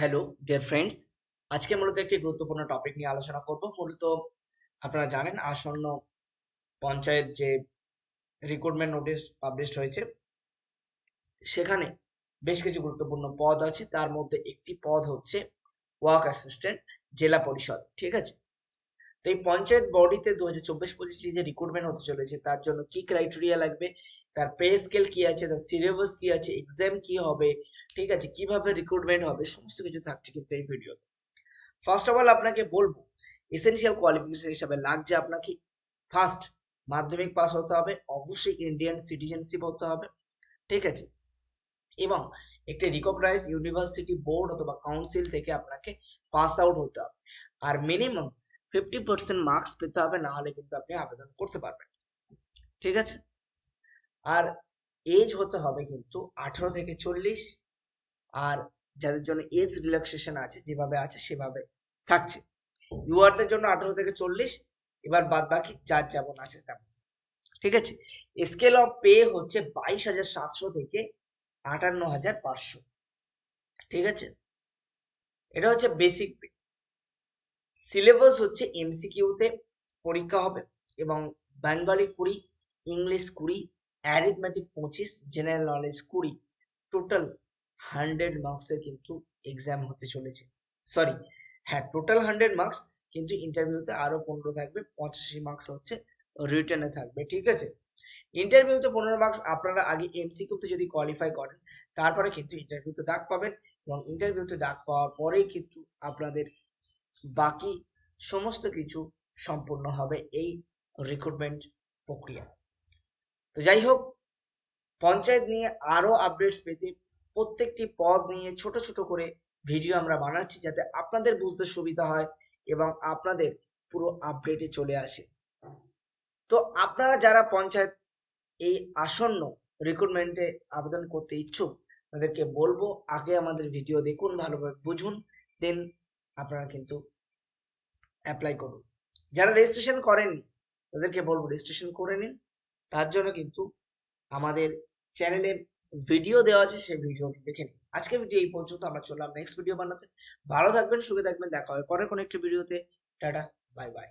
Hello dear friends আজকে মূলত একটি গুরুত্বপূর্ণ টপিক নিয়ে আলোচনা করব। মূলত আপনারা জানেন, আসন্ন পঞ্চায়েত যে রিক্রুটমেন্ট নোটিশ পাবলিশ হয়েছে, সেখানে বেশ কিছু গুরুত্বপূর্ণ পদ আছে। তার মধ্যে একটি পদ হচ্ছে ওয়ার্ক অ্যাসিস্ট্যান্ট জেলা পরিষদ, ঠিক আছে? তো এই পঞ্চায়েত বডিতে দু হাজার চব্বিশ পঁচিশে যে রিক্রুটমেন্ট হতে চলেছে, তার জন্য কি ক্রাইটেরিয়া লাগবে? তার পে স্কেল কি আছে, তার সিলেবাস কি আছে এক্সাম কি হবে, ঠিক আছে, কীভাবে রিক্রুটমেন্ট হবে, সমস্ত কিছু থাকছে কিন্তু এই ভিডিওতে ফার্স্ট অফ অল আপনাকে বলব এসেনশিয়াল কোয়ালিফিকেশন হিসাবে লাগছে আপনাকে ফার্স্ট মাধ্যমিক পাস হতে হবে, অবশ্যই ইন্ডিয়ান সিটিজেনশিপ হতে হবে, ঠিক আছে? এবং একটি রিকগনাইজ ইউনিভার্সিটি বোর্ড অথবা কাউন্সিল থেকে আপনাকে পাস আউট হতে হবে। আর মিনিমাম ফিফটি পার্সেন্ট মার্কস পেতে হবে না হলে কিন্তু আপনি আবেদন করতে পারবেন। ঠিক আছে? আর এজ হতে হবে কিন্তু আঠারো থেকে চল্লিশ। আর যাদের জন্য এজ রিল্যাক্সেশন আছে, যেভাবে আছে, সেভাবে থাকছে। ইউআরদের জন্য আঠারো থেকে চল্লিশ, এবার বাদ বাকি যার যেমন আছে তেমন। ঠিক আছে? স্কেল অফ পে হচ্ছে বাইশ হাজার সাতশো থেকে আটান্ন হাজার পাঁচশো। ঠিক আছে? এটা হচ্ছে বেসিক পে সিলেবাস হচ্ছে এমসিকিউতে পরীক্ষা হবে এবং বেঙ্গলি কুড়ি ইংলিশ কুড়ি অ্যারিথমেটিক পঁচিশ জেনারেল নলেজ কুড়ি টোটাল হান্ড্রেড মার্কসের কিন্তু এক্সাম হতে চলেছে। সরি হ্যাঁ টোটাল হান্ড্রেড মার্কস কিন্তু ইন্টারভিউতে আরও পনেরো থাকবে, পঁচাশি মার্কস হচ্ছে রিটার্নে থাকবে, ঠিক আছে? ইন্টারভিউতে পনেরো মার্কস আপনারা আগে এমসিকিউতে যদি কোয়ালিফাই করেন, তারপরে কিন্তু ইন্টারভিউতে ডাক পাবেন এবং ইন্টারভিউতে ডাক পাওয়ার পরেই কিন্তু আপনাদের বাকি সমস্ত কিছু সম্পূর্ণ হবে এই রিক্রুটমেন্ট প্রক্রিয়া। তো যাই হোক পঞ্চায়েত নিয়ে আরও আপডেটস পেতে প্রত্যেকটি পদ নিয়ে ছোট ছোট করে ভিডিও আমরা বানাচ্ছি যাতে আপনাদের বুঝতে সুবিধা হয় এবং আপনাদের পুরো আপডেটে চলে আসে। তো আপনারা যারা পঞ্চায়েত এই আসন্ন রিক্রুটমেন্টে আবেদন করতে ইচ্ছুক, তাদেরকে বলব আগে আমাদের ভিডিও দেখুন, ভালোভাবে বুঝুন দেন আপনারা কিন্তু অ্যাপ্লাই করুন। যারা রেজিস্ট্রেশন করেননি, তাদেরকে বলব রেজিস্ট্রেশন করে নিন। তার জন্য কিন্তু আমাদের চ্যানেলে ভিডিও দেওয়া আছে, সেই ভিডিওটি দেখে নিন। আজকে ভিডিও এই পর্যন্ত, আমরা চললাম নেক্সট ভিডিও বানাতে। ভালো থাকবেন, সুখে থাকবেন, দেখা হবে পরে কোনো একটি ভিডিওতে টাটা বাই বাই